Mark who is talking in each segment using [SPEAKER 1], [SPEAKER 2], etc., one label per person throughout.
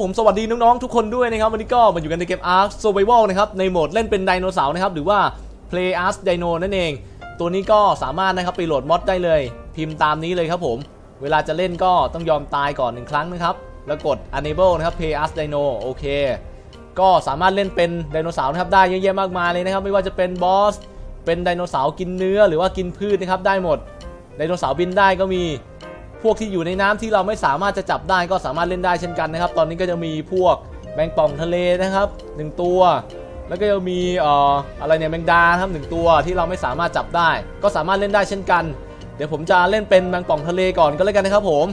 [SPEAKER 1] ผมสวัสดีน้องๆทุกคนด้วยนะครับ วันนี้ก็มาอยู่กันในเกม Ark Survival นะครับ ในโหมดเล่นเป็นไดโนเสาร์นะครับ หรือว่า Play Ark Dino นั่นเอง ตัวนี้ก็สามารถนะครับไปโหลดมอดได้เลย พิมพ์ตามนี้เลยครับผม เวลาจะเล่นก็ต้องยอมตายก่อนหนึ่งครั้งนะครับ แล้วกด Enable นะครับ Play Ark Dino โอเค ก็สามารถเล่นเป็นไดโนเสาร์นะครับได้เยอะแยะมากมายเลยนะครับ ไม่ว่าจะเป็นบอส เป็นไดโนเสาร์กินเนื้อหรือว่ากินพืชนะครับได้หมด ไดโนเสาร์บินได้ก็มี พวกที่อยู่ในน้ำที่เราไม่สามารถจะจับได้ก็สามารถเล่นได้เช่นกันนะครับ ตอนนี้ก็จะมีพวกแมงป่องทะเลนะครับหนึ่งตัว แล้วก็ยังมีเอ่ออะไรเนี่ยแมงดาครับหนึ่งตัวที่เราไม่สามารถจับได้ ก็สามารถเล่นได้เช่นกัน เดี๋ยวผมจะเล่นเป็นแมงป่องทะเลก่อนก็แล้วกันนะครับ ผม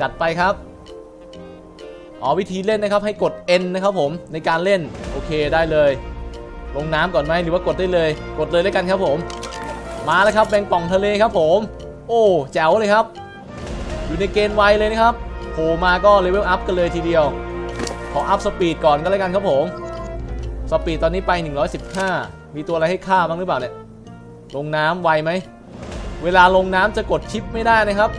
[SPEAKER 1] จัดไปครับอ๋อวิธีเล่นนะครับให้กด N นะครับผมในการเล่นโอเคได้เลย ลงน้ำก่อนไหมหรือว่ากดได้เลย กดเลยแล้วกันครับผม มาแล้วครับแมงป่องทะเลครับผม โอ้แจ๋วเลยครับ อยู่ในเกณฑ์ไวเลยนะครับโผล่มาก็เลเวลอัพกันเลยทีเดียว ขออัพสปีดก่อนก็แล้วกันครับผมสปีดตอนนี้ไป 115 มีตัวอะไรให้ฆ่าบ้างหรือเปล่าเนี่ยลงน้ำไวไหม เวลาลงน้ำจะกดชิปไม่ได้นะครับ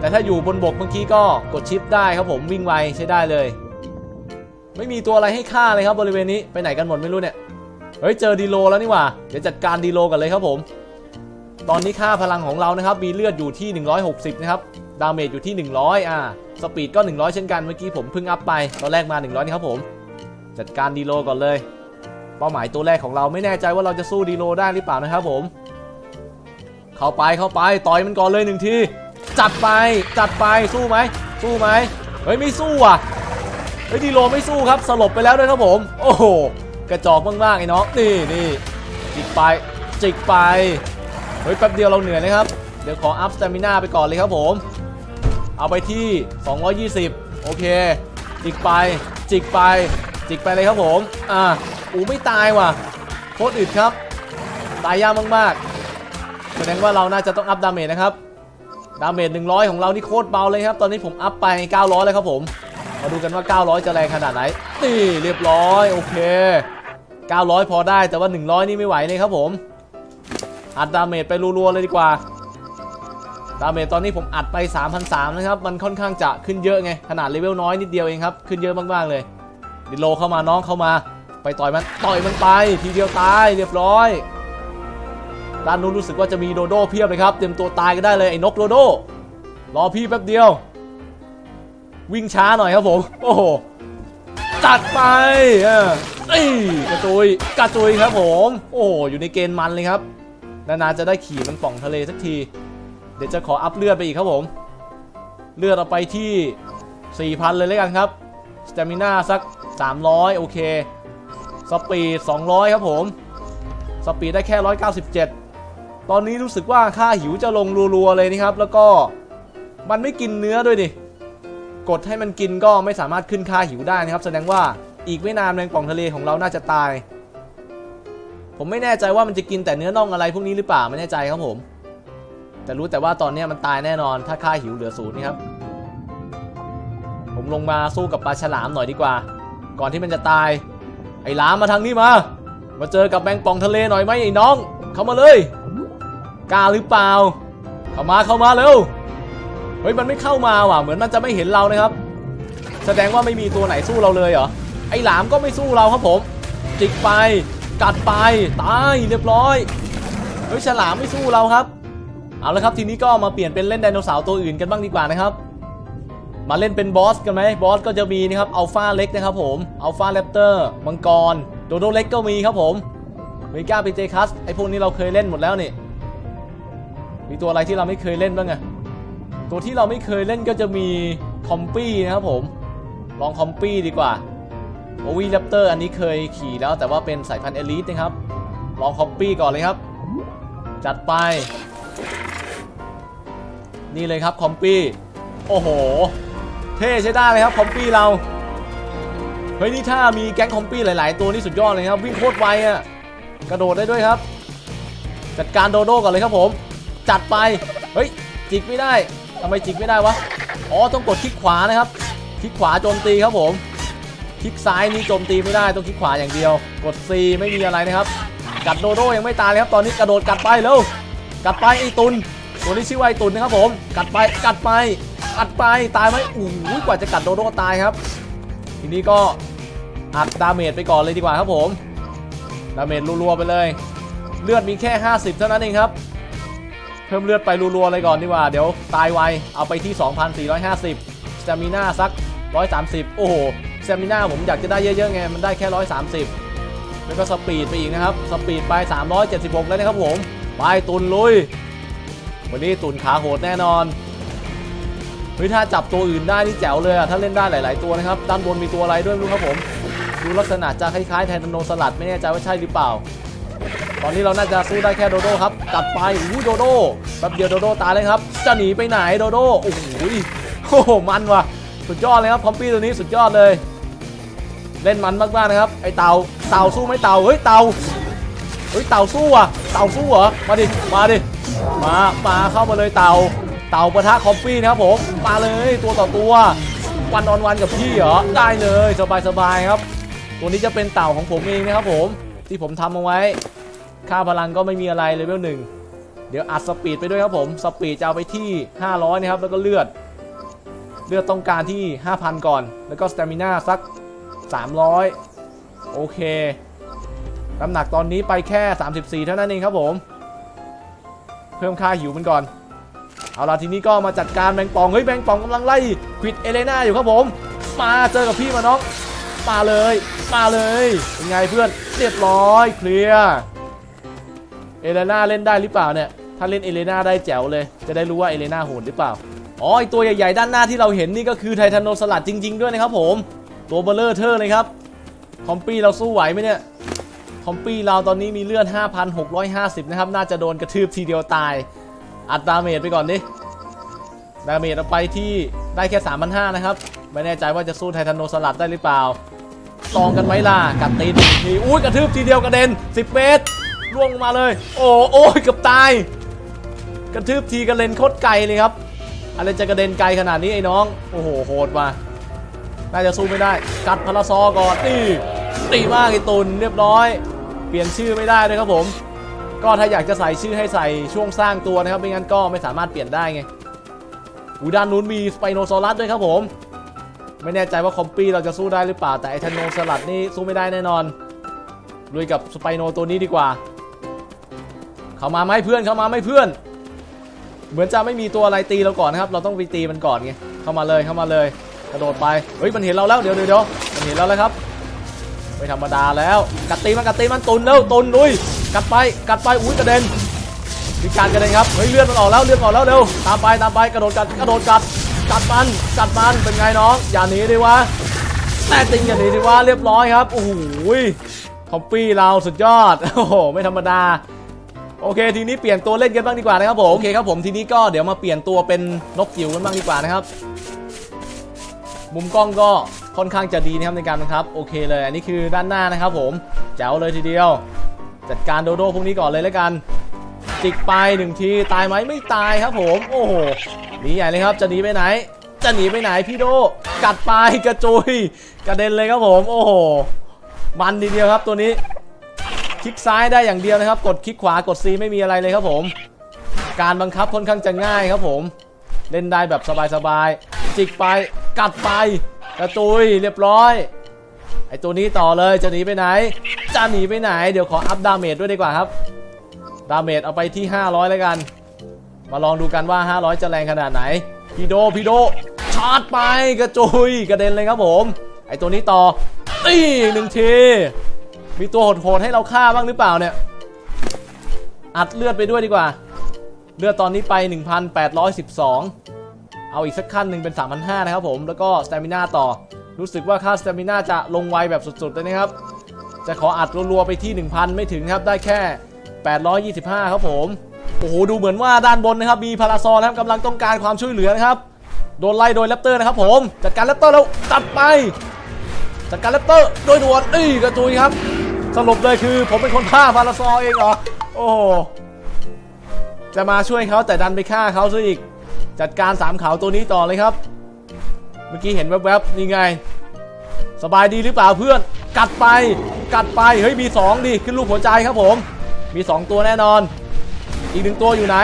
[SPEAKER 1] แต่ถ้าอยู่บนบกเมื่อกี้ก็กดชิปได้ครับผมวิ่งไวใช้ได้เลย ไม่มีตัวอะไรให้ฆ่าเลยครับบริเวณนี้ไปไหนกันหมดไม่รู้เนี่ยเฮ้ยเจอดีโลแล้วนี่หว่าเดี๋ยวจัดการดีโลกันเลยครับผม ตอนนี้ค่าพลังของเรานะครับ มีเลือดอยู่ที่ 160 นะครับ ดาเมจอยู่ที่ 100 อ่า สปีดก็ 100 เช่นกัน เมื่อกี้ผมเพิ่งอัพไป ตอนแรกมา 100 นี่ครับผม จัดการดีโลก่อนเลย เป้าหมายตัวแรกของเราไม่แน่ใจว่าเราจะสู้ดีโลได้หรือเปล่านะครับผม เข้าไป เข้าไป ต่อยมันก่อนเลยหนึ่งที จัดไป จัดไป สู้ไหม สู้ไหม เฮ้ย ไม่สู้อะ เฮ้ย ดีโลไม่สู้ครับ สลบไปแล้วด้วยครับผม โอ้โห กระจอกมากๆไอ้น้อง นี่นี่จิกไป จิกไป ฮ้ยแป๊บเดียวเราเหนื่อยนะครับ เดี๋ยวขออัพสเตมิน่าไปก่อนเลยครับผม เอาไปที่ 220 โอเค จิกไป จิกไป จิกไปเลยครับผม อ่าอูไม่ตายว่ะโคตรอึดครับ ตายยากมากๆ แสดงว่าเราน่าจะต้องอัพดาเมจนะครับ ดาเมจ100 ของเรานี่โคตรเบาเลยครับ ตอนนี้ผมอัพไป 900 แล้วครับผม มาดูกันว่า 900 จะแรงขนาดไหนนี่เรียบร้อย โอเค 900 พอได้แต่ว่า 100 นี่ไม่ไหวเลยครับผม อัดดาเมจไปรัวๆเลยดีกว่า ดาเมจตอนนี้ผมอัดไป3,300นะครับ มันค่อนข้างจะขึ้นเยอะไง ขนาดเลเวลน้อยนิดเดียวเองครับ ขึ้นเยอะมากๆเลย ดิโลเข้ามาน้องเข้ามา ไปต่อยมัน ต่อยมันไป ทีเดียวตายเรียบร้อย ด้านนู้นรู้สึกว่าจะมีโดโดเพียบเลยครับ เตรียมตัวตายกันได้เลยไอ้นกโดโด รอพี่แป๊บเดียว วิ่งช้าหน่อยครับผม โอ้โห จัดไปเออเอ้ยกระจุยกระจุยครับผม โอ้โหอยู่ในเกณฑ์มันเลยครับ นานๆจะได้ขี่มันป่องทะเลสักที เดี๋ยวจะขออัพเลือดไปอีกครับผม เลือดเอาไปที่ 4,000 เลยแล้วกันครับสเตมิน่าสัก 300 โอเค สปีด 200 ครับผม สปีดได้แค่ 197 ตอนนี้รู้สึกว่าค่าหิวจะลงรัวๆเลยนะครับ แล้วก็มันไม่กินเนื้อด้วยดิกดให้มันกินก็ไม่สามารถขึ้นค่าหิวได้นะครับ แสดงว่าอีกไม่นานแมงป่องทะเลของเราน่าจะตาย ผมไม่แน่ใจว่ามันจะกินแต่เนื้อน่องอะไรพวกนี้หรือเปล่าไม่แน่ใจครับผม แต่รู้แต่ว่าตอนนี้มันตายแน่นอน ถ้าค่าหิวเหลือศูนย์นี่ครับ ผมลงมาสู้กับปลาฉลามหน่อยดีกว่า ก่อนที่มันจะตาย ไอ้หลามมาทางนี้มา มาเจอกับแมงป่องทะเลหน่อยไหมไอ้น้อง เข้ามาเลยกล้าหรือเปล่า เข้ามาเข้ามาเร็วเฮ้ยมันไม่เข้ามาว่ะ เหมือนมันจะไม่เห็นเรานะครับ แสดงว่าไม่มีตัวไหนสู้เราเลยเหรอไอ้หลามก็ไม่สู้เราครับผม จิกไป กัดไปตายเรียบร้อยเฮ้ยฉลามไม่สู้เราครับ เอาละครับทีนี้ก็มาเปลี่ยนเป็นเล่นไดโนเสาร์ตัวอื่นกันบ้างดีกว่านะครับ มาเล่นเป็นบอสกันไหมบอสก็จะมีนะครับอัลฟาเล็กนะครับผมอัลฟาแรปเตอร์มังกรโดโดเล็กก็มีครับผมเมกาพีเจคัสไอพวกนี้เราเคยเล่นหมดแล้วนี่มีตัวอะไรที่เราไม่เคยเล่นบ้างอะตัวที่เราไม่เคยเล่นก็จะมีคอมปี้นะครับผม ลองคอมปี้ดีกว่า โอวีแรปเตอร์อันนี้เคยขี่แล้วแต่ว่าเป็นสายพันธุ์เอลิทนะครับ ลองคอมปี้ก่อนเลยครับ จัดไป นี่เลยครับคอมปี้ โอ้โห เท่ใช้ได้เลยครับคอมปี้เรา เฮ้ยนี่ถ้ามีแก๊งคอมปี้หลาย ๆ ตัวนี่สุดยอดเลยครับ วิ่งโคตรไวอะ่ะ กระโดดได้ด้วยครับ จัดการโดโด้ก่อนเลยครับผม จัดไป เฮ้ยจิกไม่ได้ทำไมจิกไม่ได้วะ อ๋อต้องกดคลิกขวานะครับ คลิกขวาโจมตีครับผม คลิกซ้ายนี่โจมตีไม่ได้ต้องคลิกขวาอย่างเดียว กด C ไม่มีอะไรนะครับ กัดโดโดยังไม่ตายเลยครับตอนนี้กระโดดกัดไปเร็วกัดไปไอตุนตัวนี้ชื่อว่าไอตุนนะครับผม กัดไปกัดไปกัดไปตายไหมโอ้โหกว่าจะกัดโดโดตายครับ ทีนี้ก็อัดดาเมจไปก่อนเลยดีกว่าครับผมดาเมจรัวๆไปเลย เลือดมีแค่ 50 เท่านั้นเองครับเพิ่มเลือดไปรัวๆเลยก่อนดีกว่าเดี๋ยวตายไวเอาไปที่ 2,450สเตมิน่าสัก 130 โอ้โห สเตมิน่าผมอยากจะได้เยอะๆไงมันได้แค่ 130 แล้วก็สปีดไปอีกนะครับ สปีดไป 376 แล้วนะครับผม ไปตุนลุย วันนี้ตุนขาโหดแน่นอนเฮ้ยถ้าจับตัวอื่นได้นี่แจ๋วเลยอะถ้าเล่นได้หลาย ๆ ตัวนะครับ ด้านบนมีตัวอะไรด้วยไม่รู้ครับผม ดูลักษณะจะคล้ายๆไททันโนสลัดไม่แน่ใจว่าใช่หรือเปล่า ตอนนี้เราน่าจะสู้ได้แค่โดโด้ครับกัดไปอู้โดโด้แป๊บเดียวโดโด้ตายเลยครับ จะหนีไปไหนโดโด้โอ้โหโอ้โหมันว่ะ สุดยอดเลยครับคอมปี้ตัวนี้สุดยอดเลย เล่นมันมากๆนะครับไอเต่าเต่าสู้ไหมเต่าเฮ้ยเต่าเฮ้ยเต่าสู้อะเต่าสู้เหรอมาดิมาดิมามาเข้ามาเลยเต่าเต่าปะทะคอมปี้นะครับผมมาเลยตัวต่อตัววันออนวันกับพี่เหรอได้เลยสบายสบายๆครับ ตัวนี้จะเป็นเต่าของผมเองนะครับผมที่ผมทำเอาไว้ ค่าพลังก็ไม่มีอะไรเลเวลหนึ่งเดี๋ยวอัดสปีดไปด้วยครับผมสปีดจะเอาไปที่ 500 นะครับ แล้วก็เลือด เลือดต้องการที่ 5,000 ก่อน แล้วก็สเตมิน่าสัก 300 โอเคน้ำหนักตอนนี้ไปแค่ 34 เท่านั้นเองครับผม เพิ่มค่าหิวมันก่อน เอาล่ะทีนี้ก็มาจัดการแมงป่อง เฮ้ยแมงป่องกำลังไล่ควิดเอเลน่าอยู่ครับผม มาเจอกับพี่มาน้องมาเลย มาเลยเป็นไงเพื่อนเรียบร้อยเคลียร์เอเลน่าเล่นได้หรือเปล่าเนี่ย ถ้าเล่นเอเลน่าได้แจ๋วเลย จะได้รู้ว่าเอเลน่าโหดหรือเปล่า อ๋อไอตัวใหญ่ๆด้านหน้าที่เราเห็นนี่ก็คือไททานโนสลัดจริง ๆ ด้วยนะครับผม ตัวเบลเลอร์เทอร์เลยครับ คอมปี้เราสู้ไหวไหมเนี่ย คอมปี้เราตอนนี้มีเลือด 5,650 นะครับ น่าจะโดนกระทืบทีเดียวตาย อัดดาเมจไปก่อนดิ ดาเมจเอาไปที่ได้แค่ 3,500 นะครับ ไม่แน่ใจว่าจะสู้ไททานโนสลัดได้หรือเปล่าลองกันไหมล่ะกัดตีนนี่อุ้ยกระทืบทีเดียวกระเด็น 10 เมตรล่วงลงมาเลย โอ้โอ้ยเกือบตาย กระทืบทีกระเด็นโคตรไกลเลยครับ อะไรจะกระเด็นไกลขนาดนี้ไอ้น้อง โอ้โหโหดมา น่าจะสู้ไม่ได้ กัดพลาซอก่อนนี่ตีมากไอตุนเรียบร้อย เปลี่ยนชื่อไม่ได้ด้วยครับผม ก็ถ้าอยากจะใส่ชื่อให้ใส่ช่วงสร้างตัวนะครับไม่งั้นก็ไม่สามารถเปลี่ยนได้ไงอูด้านนู้นมีสไปโนซอรัสด้วยครับผม ไม่แน่ใจว่าคอมปี้เราจะสู้ได้หรือเปล่าแต่ไอทนโนสลัดนี่สู้ไม่ได้แน่นอนลุยกับสไปโนตัวนี้ดีกว่า เข้ามาไหมเพื่อนเข้ามาไหมเพื่อน เหมือนจะไม่มีตัวอะไรตีเราก่อนนะครับ เราต้องไปตีมันก่อนไงเข้ามาเลยเข้ามาเลย กระโดดไป เฮ้ยมันเห็นเราแล้ว เดี๋ยวเดี๋ยวมันเห็นเราแล้วครับ ไม่ธรรมดาแล้ว กัดตีมันกัดตีมันตุนเร็วตุนลุย กัดไป กัดไป อุ้ยกระเด็นมีการกระเด็นครับ เฮ้ยเลือดมันออกแล้วเลือดออกแล้วเร็ว ตามไปตามไปกระโดดกัดกระโดดกัด กัดมัน กัดมัน เป็นไงน้อง อย่าหนีดิวะแน่จริงอย่าหนีดิวะเรียบร้อยครับ โอ้โหคอมปี้เราสุดยอด โอ้โห ไม่ธรรมดาโอเคทีนี้เปลี่ยนตัวเล่นกันบ้างดีกว่านะครับผมโอเคครับผมทีนี้ก็เดี๋ยวมาเปลี่ยนตัวเป็นนกจิ๋วกันบ้างดีกว่านะครับ มุมกล้องก็ค่อนข้างจะดีนะครับในการบังคับ โอเคเลย อันนี้คือด้านหน้านะครับผม แจ๋วเลยทีเดียว จัดการโดโดพวกนี้ก่อนเลยแล้วกัน จิกไปหนึ่งทีตายไหมไม่ตายครับผม โอ้โหหนีใหญ่เลยครับจะหนีไปไหน จะหนีไปไหนพี่โด กัดไปกระจุยกระเด็นเลยครับผม โอ้โหมันทีเดียวครับตัวนี้คลิกซ้ายได้อย่างเดียวนะครับ กดคลิกขวากด C ไม่มีอะไรเลยครับผม การบังคับค่อนข้างจะง่ายครับผม เล่นได้แบบสบายๆ จิกไป กัดไปกระตุยเรียบร้อย ไอตัวนี้ต่อเลยจะหนีไปไหน จะหนีไปไหน เดี๋ยวขออัพดาเมจด้วยดีกว่าครับ ดาเมจเอาไปที่ 500 แล้วกัน มาลองดูกันว่า 500 จะแรงขนาดไหน พีโดพีโดชาร์จไปกระจุยกระเด็นเลยครับผม ไอตัวนี้ต่อตีหนึ่งที มีตัวโหดๆให้เราฆ่าบ้างหรือเปล่าเนี่ย อัดเลือดไปด้วยดีกว่า เลือดตอนนี้ไป 1,812 เอาอีกสักขั้นหนึ่งเป็น 3,500 นะครับผม แล้วก็สเตมิน่าต่อ รู้สึกว่าค่าสเตมิน่าจะลงไวแบบสุดๆเลยนะครับ จะขออัดรัวๆไปที่ 1,000 ไม่ถึงครับ ได้แค่ 825 ครับผม โอ้โห ดูเหมือนว่าด้านบนนะครับ มีพาราซอนนะครับกำลังต้องการความช่วยเหลือนะครับ โดนไล่โดยแรปเตอร์นะครับผม จัดการแรปเตอร์แล้วตัดไป จัดการแรปเตอร์โดยด่วนนี่กระจุยครับ สรุปเลยคือ ผมเป็นคนฆ่าพาราซอเองเหรอ โอ้จะมาช่วยเขาแต่ดันไปฆ่าเขาซะอีก จัดการสามเขาตัวนี้ต่อเลยครับ เมื่อกี้เห็นแวบๆนี่ไง สบายดีหรือเปล่าเพื่อน กัดไป กัดไป เฮ้ยมี 2 ดิ ขึ้นรูปหัวใจครับผม มี 2 ตัวแน่นอน อีกหนึ่งตัวอยู่ไหน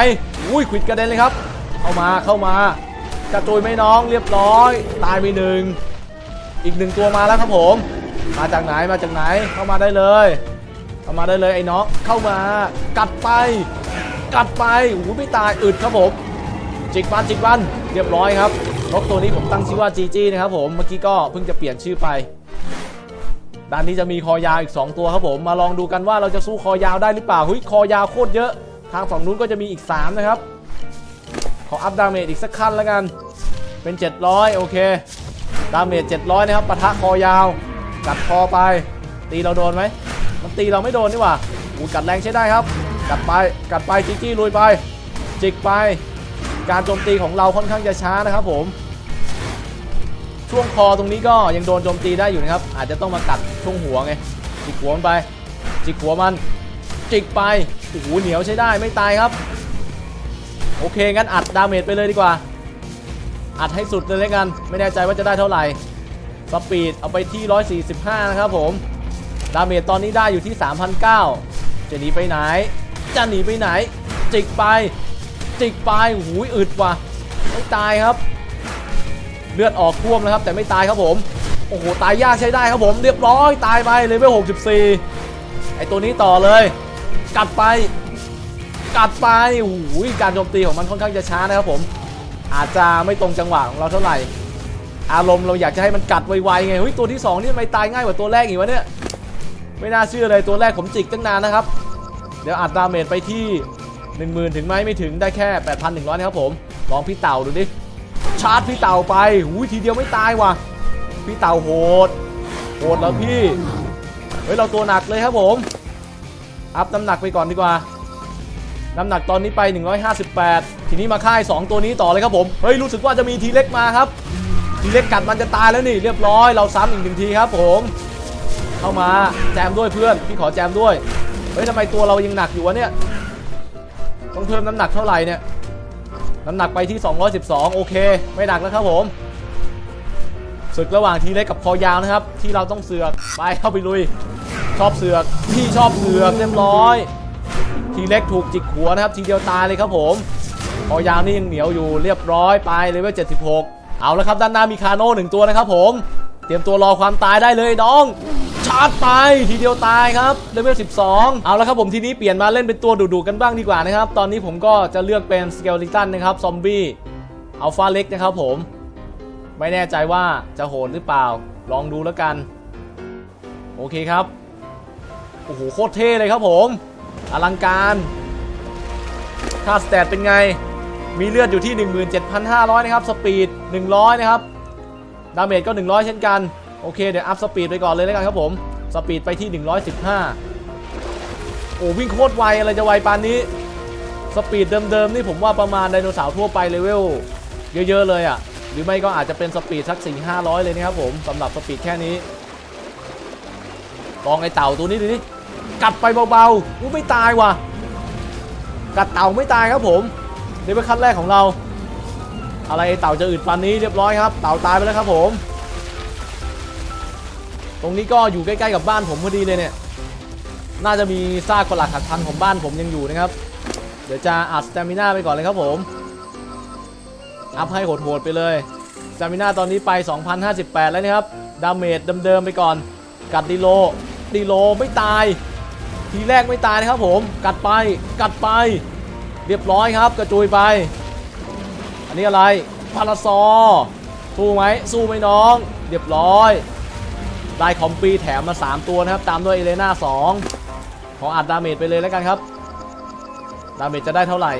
[SPEAKER 1] อุ้ยขิดกระเด็นเลยครับ เข้ามา เข้ามากระจุยไม่น้องเรียบร้อย ตายไปหนึ่ง อีกหนึ่งตัวมาแล้วครับผม มาจากไหน มาจากไหน เข้ามาได้เลยเข้ามาได้เลยไอ้น้อง เข้ามา กัดไป กัดไปโอ้ไม่ตาย อึดครับผม จิกบันจิกบันเรียบร้อยครับนกตัวนี้ผมตั้งชื่อว่าจีจี้นะครับผมเมื่อกี้ก็เพิ่งจะเปลี่ยนชื่อไปด้านนี้จะมีคอยาวอีก 2 ตัวครับผมมาลองดูกันว่าเราจะสู้คอยาวได้หรือเปล่าเฮ้ยคอยาวโคตรเยอะ ทางฝั่งนู้นก็จะมีอีก 3 นะครับ ขออัพดาเมจอีกสักขั้นแล้วกัน เป็น 700 โอเค ดาเมจ700 นะครับปะทะคอยาว กัดคอไป ตีเราโดนไหม มันตีเราไม่โดนนี่หว่าอูกัดแรงใช้ได้ครับ กัดไปกัดไปจิกจี้ลุยไป จิกไป การโจมตีของเราค่อนข้างจะช้านะครับผมช่วงคอตรงนี้ก็ยังโดนโจมตีได้อยู่นะครับ อาจจะต้องมากัดช่วงหัวไงจิกหัวมันไป จิกหัวมัน จิกไปโอ้โหเหนียวใช้ได้ไม่ตายครับ โอเคงั้นอัดดาเมจไปเลยดีกว่า อัดให้สุดเลยแล้วกัน ไม่แน่ใจว่าจะได้เท่าไหร่สปีดเอาไปที่ 145 นะครับผม ดาเมจตอนนี้ได้อยู่ที่ 3,009จะหนีไปไหน จะหนีไปไหน จิกไป จิกไปโอ้โหอึดว่ะไม่ตายครับ เลือดออกท่วมนะครับ แต่ไม่ตายครับผม โอ้โหตายยากใช้ได้ครับผมเรียบร้อยตายไปเลยเวล64 ไอตัวนี้ต่อเลย กัดไป กัดไปโอ้โหการโจมตีของมันค่อนข้างจะช้านะครับผม อาจจะไม่ตรงจังหวะของเราเท่าไหร่ อารมณ์เราอยากจะให้มันกัดไวๆไงเฮ้ยตัวที่สองนี่ทำไมตายง่ายกว่าตัวแรกอีกวะเนี่ยไม่น่าเชื่อเลยตัวแรกผมจิกตั้งนานนะครับ เดี๋ยวอัดดาเมจไปที่ 10,000 ถึงไหมไม่ถึงได้แค่ 8,100นะครับผมลองพี่เต่าดูดิชาร์จพี่เต่าไปหูยทีเดียวไม่ตายว่ะ พี่เต่าโหดโหดแล้วพี่เฮ้ยเราตัวหนักเลยครับผม อัพน้ำหนักไปก่อนดีกว่า น้ำหนักตอนนี้ไป 158 ทีนี้มาค่าย 2 ตัวนี้ต่อเลยครับผม เฮ้ยรู้สึกว่าจะมีทีเล็กมาครับ ทีเล็กกัดมันจะตายแล้วนี่เรียบร้อยเราซ้ำอีกหนึ่งทีครับผม เข้ามาแจมด้วยเพื่อน พี่ขอแจมด้วย เฮ้ยทำไมตัวเรายังหนักอยู่วะเนี่ย ต้องเพิ่มน้ำหนักเท่าไหร่เนี่ย น้ำหนักไปที่ 212 โอเค ไม่หนักแล้วครับผมศึกระหว่างทีเล็กกับคอยาวนะครับ ที่เราต้องเสือกไปเข้าไปลุย ชอบเสือกพี่ชอบเสือกเรียบร้อย ทีเล็กถูกจิกหัวนะครับ ทีเดียวตายเลยครับผมคอยาวนี่ยังเหนียวอยู่เรียบร้อยไปเลเวล76 เอาแล้วครับด้านหน้ามีคาโน่หนึ่งตัวนะครับผม เตรียมตัวรอความตายได้เลยน้อง ชาร์จไปทีเดียวตายครับเลเวล 12 เอาแล้วครับผมทีนี้เปลี่ยนมาเล่นเป็นตัวดุๆกันบ้างดีกว่านะครับ ตอนนี้ผมก็จะเลือกเป็นสเกลลิตันนะครับซอมบี้อัลฟาเล็กนะครับผม ไม่แน่ใจว่าจะโหดหรือเปล่า ลองดูแล้วกัน โอเคครับ โอ้โหโคตรเท่เลยครับผม อลังการค่าสแตทเป็นไง มีเลือดอยู่ที่ 17,500 นะครับ สปีด 100 นะครับ ดาเมจก็ 100 เช่นกัน โอเค เดี๋ยวอัพสปีดไปก่อนเลยแล้วกันครับผม สปีดไปที่ 115 โอ้วิ่งโคตรไวอะไรจะไวปานนี้ สปีดเดิมๆ นี่ผมว่าประมาณไดโนเสาร์ทั่วไปเลเวลเยอะ ๆ เลยอะ่ะ หรือไม่ก็อาจจะเป็นสปีดสัก 4 500 เลยนะครับผมสำหรับสปีดแค่นี้ลองไอเต่าตัวนี้ดูดิกัดไปเบาๆอู้ไม่ตายว่ะ กัดเต่าไม่ตายครับผมนี่เป็นขั้นแรกของเรา อะไรเต่าจะอึดฟันนี้เรียบร้อยครับ เต่าตายไปแล้วครับผม ตรงนี้ก็อยู่ใกล้ๆกับบ้านผมพอดีเลยเนี่ย น่าจะมีซากปลักหักพังของบ้านผมยังอยู่นะครับ เดี๋ยวจะอัดสเตมิน่าไปก่อนเลยครับผม อัพให้โหดๆไปเลยสเตมิน่าตอนนี้ไป 2058 แล้วนะครับ ดาเมจเดิมๆไปก่อน กัดดีโล ดีโลไม่ตาย ทีแรกไม่ตายนะครับผม กัดไป กัดไป เรียบร้อยครับ กระจุยไป นนี้อะไรพาราซอสู้ไหมสู้ไหมน้อง เรียบร้อย ได้คอมปีแถมมา 3 ตัวนะครับ ตามด้วยเอเลน่า2ขออัดดาเมจไปเลยแล้วกันครับ ดาเมจจะได้เท่าไหร่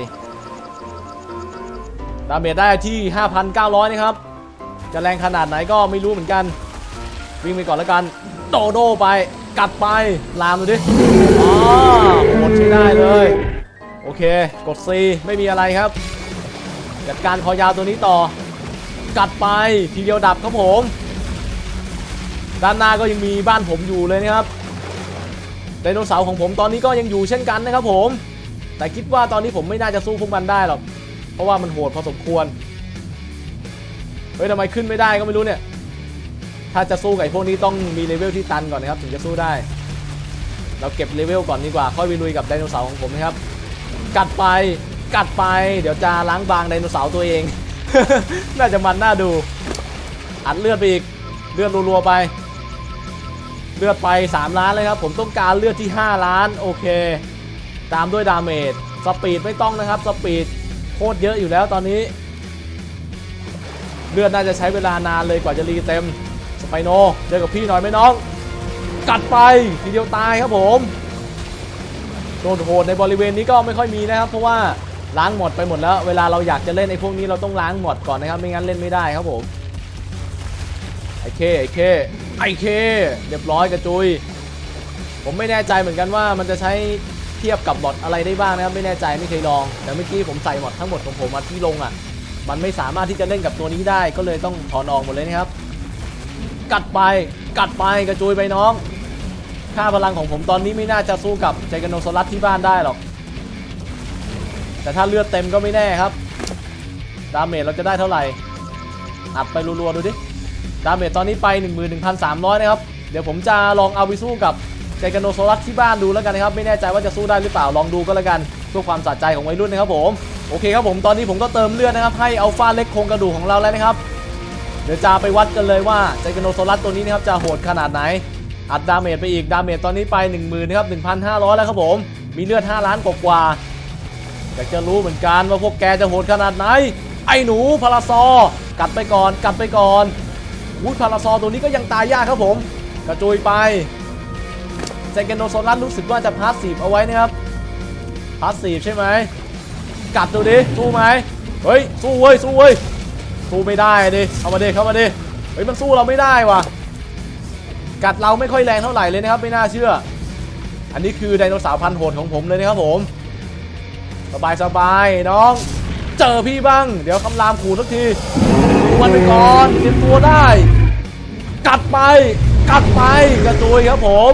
[SPEAKER 1] ดาเมจได้ที่ 5,900 นะครับ จะแรงขนาดไหนก็ไม่รู้เหมือนกัน วิ่งไปก่อนแล้วกัน โดโดไป กัดไป ลามดูดิอ๋อกดใช้ได้เลย โอเค กด C ไม่มีอะไรครับ จัดการคอยาวตัวนี้ต่อ กัดไปทีเดียวดับครับผม ด้านหน้าก็ยังมีบ้านผมอยู่เลยนะครับไดโนเสาร์ของผมตอนนี้ก็ยังอยู่เช่นกันนะครับผม แต่คิดว่าตอนนี้ผมไม่น่าจะสู้พวกมันได้หรอก เพราะว่ามันโหดพอสมควร เฮ้ยทำไมขึ้นไม่ได้ก็ไม่รู้เนี่ย ถ้าจะสู้กับไอ้พวกนี้ต้องมีเลเวลที่ตันก่อนนะครับ ถึงจะสู้ได้ เราเก็บเลเวลก่อนดีกว่า ค่อยไปลุยกับไดโนเสาร์ของผมนะครับ กัดไป กัดไป เดี๋ยวจะล้างบางไดโนเสาร์ตัวเอง น่าจะมันน่าดู อัดเลือดไปอีก เลือดรัวๆไป เลือดไป 3 ล้านเลยครับ ผมต้องการเลือดที่ 5 ล้าน โอเค ตามด้วยดาเมจ สปีดไม่ต้องนะครับ สปีดโคตรเยอะอยู่แล้วตอนนี้ เลือดน่าจะใช้เวลานานเลยกว่าจะรีเต็ม สไปโนเจอกับพี่หน่อยไหมน้อง กัดไปทีเดียวตายครับผมโดนโหดในบริเวณนี้ก็ไม่ค่อยมีนะครับ เพราะว่า ล้างหมดไปหมดแล้ว เวลาเราอยากจะเล่นไอ้พวกนี้เราต้องล้างหมดก่อนนะครับ ไม่งั้นเล่นไม่ได้ครับผมไอเคไอเคไอเคเรียบร้อยกระจุย ผมไม่แน่ใจเหมือนกันว่ามันจะใช้เทียบกับมอดอะไรได้บ้างนะครับ ไม่แน่ใจไม่เคยลอง แต่เมื่อกี้ผมใส่หมดทั้งหมดของผมมาที่ลงอะ มันไม่สามารถที่จะเล่นกับตัวนี้ได้ ก็เลยต้องถอนออกหมดเลยนะครับ กัดไปกัดไปกระจุยไปน้อง ค่าพลังของผมตอนนี้ไม่น่าจะสู้กับไจกโนโซลัสที่บ้านได้หรอก แต่ถ้าเลือดเต็มก็ไม่แน่ครับ ดาเมจเราจะได้เท่าไหร่ อัดไปรัวๆดูดิ ดาเมจตอนนี้ไป 11,300 นะครับ เดี๋ยวผมจะลองเอาไปสู้กับไจแกโนโซลัสที่บ้านดูแล้วกันนะครับ ไม่แน่ใจว่าจะสู้ได้หรือเปล่า ลองดูก็แล้วกันเพื่อความสะใจของวัยรุ่นนะครับผม โอเคครับผม ตอนนี้ผมก็เติมเลือดนะครับ ให้อัลฟาเล็กโครงกระดูกของเราแล้วนะครับ เดี๋ยวจะไปวัดกันเลยว่าไจแกโนโซลัสตัวนี้นะครับจะโหดขนาดไหน อัดดาเมจไปอีก ดาเมจตอนนี้ไป 1 0,000นะครับ1,500 แล้วครับผม มีเลือด 5 ล้านกว่า อยากจะรู้เหมือนกันว่าพวกแกจะโหดขนาดไหน ไอ้หนูพาราซอ กัดไปก่อน กัดไปก่อนวูดพาราซอตัวนี้ก็ยังตายยากครับผม กระจุยไปไจแกโนโซลัสรู้สึกว่าจะพาสซีฟเอาไว้นะครับ พาสซีฟใช่ไหม กัดดูดิ สู้ไหม เฮ้ย สู้เว้ย สู้เว้ย สู้ไม่ได้ดิ เข้ามาดิ เข้ามาดิ เฮ้ย มันสู้เราไม่ได้ว่ะ กัดเราไม่ค่อยแรงเท่าไหร่เลยนะครับ ไม่น่าเชื่อ อันนี้คือไดโนเสาร์พันโหดของผมเลยนะครับผม สบายสบายน้อง เจอพี่บ้าง เดี๋ยวคำรามขู่สักทีดูมันไปก่อนเตรียมตัวได้ กัดไป กัดไปกระจุยครับผม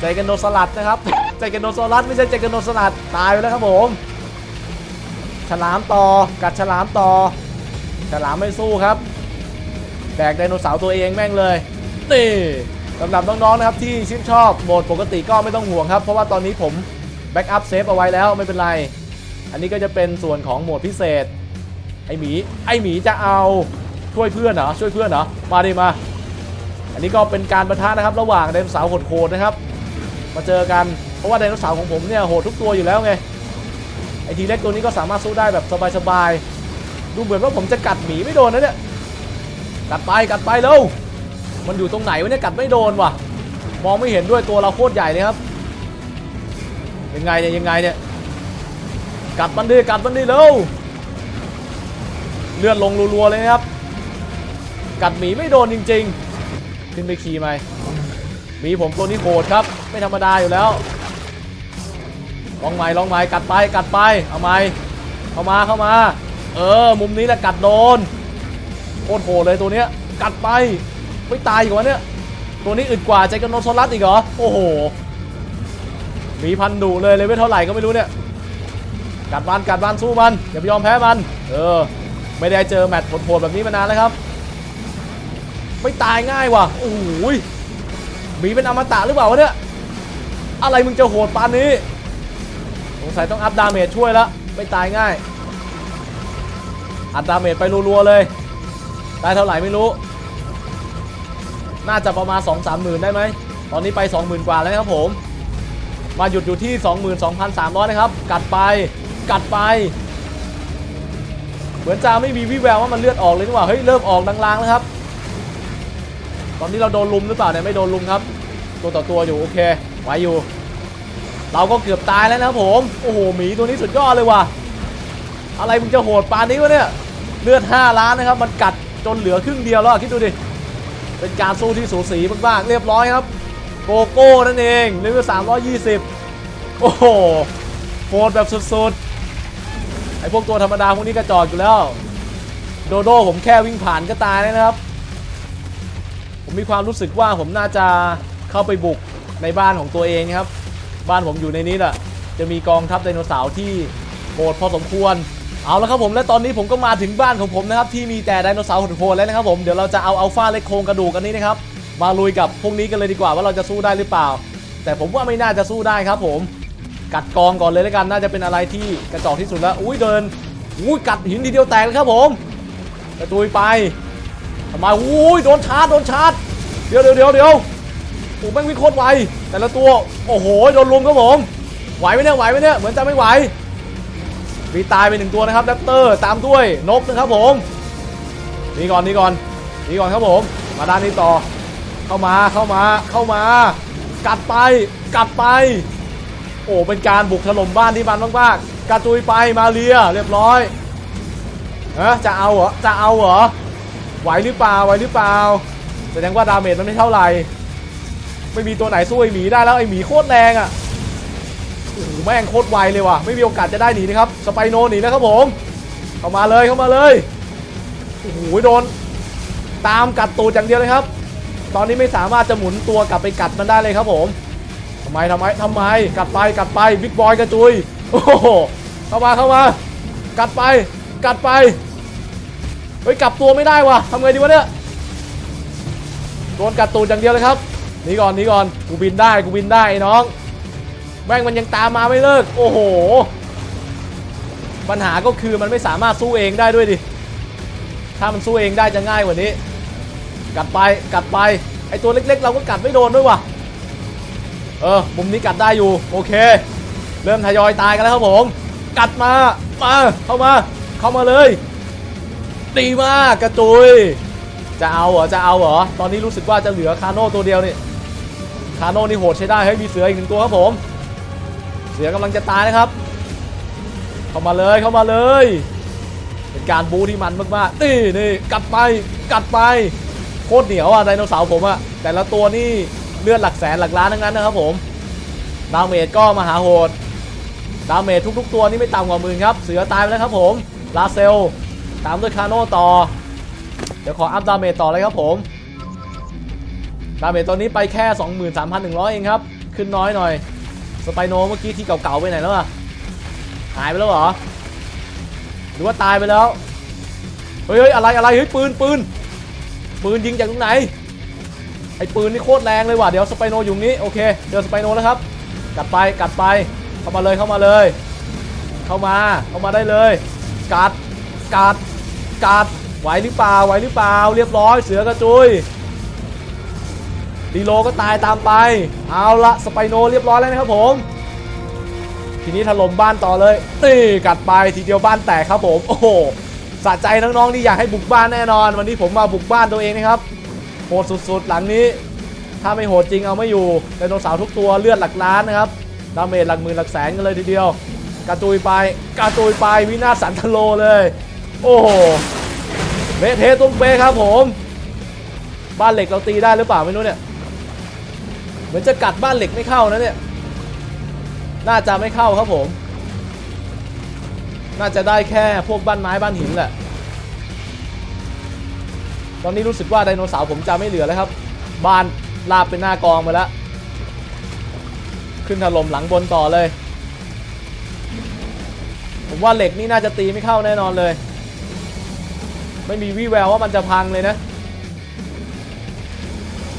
[SPEAKER 1] ใจกันโนสลัดนะครับ ใจกันโนสลัดไม่ใช่ใจกันโนสลัดตายไปแล้วครับผม ฉลามต่อ กัดฉลามต่อ ฉลามไม่สู้ครับแบกไดโนเสาร์ตัวเองแม่งเลย นี่สำหรับน้องๆนะครับที่ชื่นชอบโหมดปกติก็ไม่ต้องห่วงครับ เพราะว่าตอนนี้ผมแบ็กอัพเซฟเอาไว้แล้วไม่เป็นไร อันนี้ก็จะเป็นส่วนของโหมดพิเศษ ไอหมี ไอหมีจะเอาช่วยเพื่อนเหรอช่วยเพื่อนเหรอมาดิมา อันนี้ก็เป็นการประทะนะครับ ระหว่างไดโนเสาร์โหดๆนะครับ มาเจอกันเพราะว่าไดโนเสาร์ของผมเนี่ยโหดทุกตัวอยู่แล้วไงไอทีเล็กตัวนี้ก็สามารถสู้ได้แบบสบายๆดูเหมือนว่าผมจะกัดหมีไม่โดนนะเนี่ยกัดไปกัดไปเร็วมันอยู่ตรงไหนวะเนี่ยกัดไม่โดนว่ะ มองไม่เห็นด้วยตัวเราโคตรใหญ่เลยครับ ยังไงเนี่ยยังไงเนี่ย กัดมันดิกัดมันดิเร็วเลือดลงรัวๆเลยนะครับ กัดหมีไม่โดนจริง ๆ ขึ้นไปขี่ไหมหมีผมตัวนี้โหดครับ ไม่ธรรมดาอยู่แล้วลองใหม่ลองใหม่กัดไปกัดไปเอาใหมเข้ามาเข้ามา เออ มุมนี้แหละกัดโดนโคตรโหดเลยตัวเนี้ย กัดไปไม่ตายอีกวะเนี่ยตัวนี้อึดกว่าใจกันโนโซลัสอีกเหรอโอ้โหหมีพันดุเลยเลยไม่เท่าไหร่ก็ไม่รู้เนี่ย กัดมันกัดมันสู้มันอย่าไปยอมแพ้มัน เออ ไม่ได้เจอแมตช์โหดๆแบบนี้มานานแล้วครับ ไม่ตายง่ายว่ะโอ้โหยหมีเป็นอมตะหรือเปล่าวะเนี่ยอะไรมึงจะโหดปานนี้สงสัยต้องอัพดาเมจช่วยล้วไม่ตายง่าย อัดดาเมจไปรัวๆเลยได้เท่าไหร่ไม่รู้ น่าจะประมาณ 2 3หมื่นได้ไหม ตอนนี้ไป 20,000 กว่าแล้วครับผม มาหยุดอยู่ที่ 22,300 นะครับ กัดไป กัดไป เหมือนจะไม่มีวิแววว่ามันเลือดออกเลยนี่หว่าเฮ้ยเริ่มออกลางๆแล้วครับ ตอนนี้เราโดนลุมหรือเปล่าเนี่ยไม่โดนลุมครับ ตัวต่อตัวอยู่โอเคไหวอยู่ เราก็เกือบตายแล้วนะผมโอ้โหหมีตัวนี้สุดยอดเลยว่ะอะไรมึงจะโหดปานนี้วะเนี่ยเลือด 5 ล้านนะครับ มันกัดจนเหลือครึ่งเดียวแล้วคิดดูดิเป็นการสู้ที่สูสีมากๆเรียบร้อยครับ โกโก้นั่นเองเลเวล320 โอ้โหโหดแบบสุดๆ ไอพวกตัวธรรมดาพวกนี้กระจอกอยู่แล้ว โดโดผมแค่วิ่งผ่านก็ตายแล้วนะครับ ผมมีความรู้สึกว่าผมน่าจะเข้าไปบุกในบ้านของตัวเองครับ บ้านผมอยู่ในนี้แหละจะมีกองทัพไดโนเสาร์ที่โหดพอสมควร เอาละครับผมและตอนนี้ผมก็มาถึงบ้านของผมนะครับ ที่มีแต่ไดโนเสาร์โหดๆแล้วนะครับผมเดี๋ยวเราจะเอาอัลฟาเล็กโครงกระดูกกันนี้นะครับมาลุยกับพวกนี้กันเลยดีกว่าว่าเราจะสู้ได้หรือเปล่า แต่ผมว่าไม่น่าจะสู้ได้ครับผม กัดกองก่อนเลยแล้วกันน่าจะเป็นอะไรที่กระจอกที่สุดแล้วอุ้ยเดินอุ้ยกัดหินทีเดียวแตกเลยครับผมกระจุยไปทำไมอุ้ยโดนชาร์จโดนชาร์จเดี๋ยวเดี๋ยวเดี๋ยวเดี๋ยวโอ้แม่งวิ่งโคตรไวแต่ละตัวโอ้โหโดนลุมครับผมไหวไหมเนี่ยไหวไหมเนี่ยเหมือนจะไม่ไหวมีตายไปหนึ่งตัวนะครับแรปเตอร์ตามด้วยนกนะครับผมนี่ก่อนนี่ก่อนนี่ก่อนครับผม มาด้านนี้ต่อ เข้ามาเข้ามาเข้ามา กัดไปกัดไป โอ้เป็นการบุกถล่มบ้านที่มันมากๆกระจุยไปมาเรียเรียบร้อยเอะจะเอาเหรอจะเอาเหรอไหวหรือเปล่าไหวหรือเปล่าแสดงว่าดาเมจมันไม่เท่าไหร่ไม่มีตัวไหนสู้ไอหมีได้แล้วไอหมีโคตรแรงอะโอ้โหแม่งโคตรไวเลยว่ะไม่มีโอกาสจะได้หนีนะครับสไปโนหนีแล้วครับผมเข้ามาเลยเข้ามาเลยโอ้โหโดน ตามกัดตูดอย่างเดียวเลยครับ ตอนนี้ไม่สามารถจะหมุนตัวกลับไปกัดมันได้เลยครับผม ทำไมทำไมทำไมกัดไปกัดไปบิ๊กบอยกระจุยโอ้โหเข้ามาเข้ามากัดไปกัดไปเฮ้ยกลับตัวไม่ได้วะทำไงดีวะเนี่ยโดนกัดตูดอย่างเดียวเลยครับหนีก่อนหนีก่อนกูบินได้กูบินได้น้องแม่งมันยังตามมาไม่เลิก โอ้โห ปัญหาก็คือมันไม่สามารถสู้เองได้ด้วยดิ ถ้ามันสู้เองได้จะง่ายกว่านี้ กัดไปกัดไป ไอตัวเล็กๆ เราก็กัดไม่โดนด้วยว่ะ เออมุมนี้กัดได้อยู่โอเค เริ่มทยอยตายกันแล้วครับผม กัดมามาเข้ามา เข้ามาเลยดีมากกระจุย จะเอาเหรอจะเอาเหรอตอนนี้รู้สึกว่าจะเหลือคาโน่ตัวเดียวนี่คาโน่นี่โหดใช้ได้เฮ้ยมีเสืออีกหนึ่งตัวครับผม เสือกำลังจะตายนะครับ เข้ามาเลยเข้ามาเลย เป็นการบูที่มันมากๆนี่นี่กัดไปกัดไปโคตรเหนียวอะไดโนเสาร์ผมอะแต่ละตัวนี่ เลือดหลักแสนหลักล้านทั้งนั้นนะครับผมดาเมจก็มหาโหดดาเมจทุกๆ ตัวนี่ไม่ต่ำกว่าหมื่นครับ เสือตายไปแล้วครับผมลาเซลตามด้วยคาโน่ต่อ เดี๋ยวขออัพดาเมจต่อเลยครับผมดาเมจตอนนี้ไปแค่ 23,100 เองครับ ขึ้นน้อยหน่อย สไปโนเมื่อกี้ที่เก่าๆไปไหนแล้วอะหายไปแล้วเหรอ หรือว่าตายไปแล้ว เฮ้ยเฮ้ยอะไรอะไรเฮ้ยปืนปืนปืนยิงจากตรงไหน ไอ้ปืนนี่โคตรแรงเลยว่ะเดี๋ยวสไปโนอยู่นี้โอเคเดี๋ยวสไปโนแล้วครับ กัดไปกัดไปเข้ามาเลยเข้ามาเลย เข้ามาเข้ามาได้เลย กัดกัดกัดไหวหรือเปล่าไหวหรือเปล่าเรียบร้อยเสือกระจุยดีโลก็ตายตามไป เอาละสไปโนเรียบร้อยแล้วนะครับผมทีนี้ถล่มบ้านต่อเลยนี่กัดไปทีเดียวบ้านแตกครับผม โอ้โหสะใจน้องๆที่อยากให้บุกบ้านแน่นอน วันนี้ผมมาบุกบ้านตัวเองนะครับ โหดสุดๆ หลังนี้ ถ้าไม่โหดจริงเอาไม่อยู่ไดโนเสาร์ทุกตัวเลือดหลักล้านนะครับดาเมจหลักหมื่นหลักแสนกันเลยทีเดียวกระตุยไปกระตุยไปวินาศสันทโลเลย โอ้โหเบเทตุ้มเปครับผม บ้านเหล็กเราตีได้หรือเปล่าไม่รู้เนี่ยเหมือนจะกัดบ้านเหล็กไม่เข้านะเนี่ยน่าจะไม่เข้าครับผม น่าจะได้แค่พวกบ้านไม้บ้านหินแหละ อนนี้รู้สึกว่าไดโนเสาร์ผมจะไม่เหลือแล้วครับ บ้านลาบเป็นหน้ากองไปแล้ว ขึ้นถล่มหลังบนต่อเลย ผมว่าเหล็กนี่น่าจะตีไม่เข้าแน่นอนเลย ไม่มีวี่แววว่ามันจะพังเลยนะ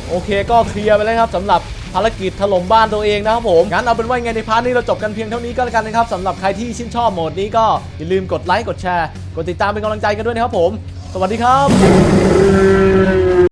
[SPEAKER 1] โอเคก็เคลียร์ไปแล้วครับสำหรับภารกิจถล่มบ้านตัวเองนะครับผม งั้นเอาเป็นว่าไงในพาร์ทนี้เราจบกันเพียงเท่านี้ก็แล้วกันนะครับสำหรับใครที่ชื่นชอบโหมดนี้ก็อย่าลืมกดไลค์กดแชร์ กดติดตามเป็นกำลังใจกันด้วยนะครับผม สวัสดีครับ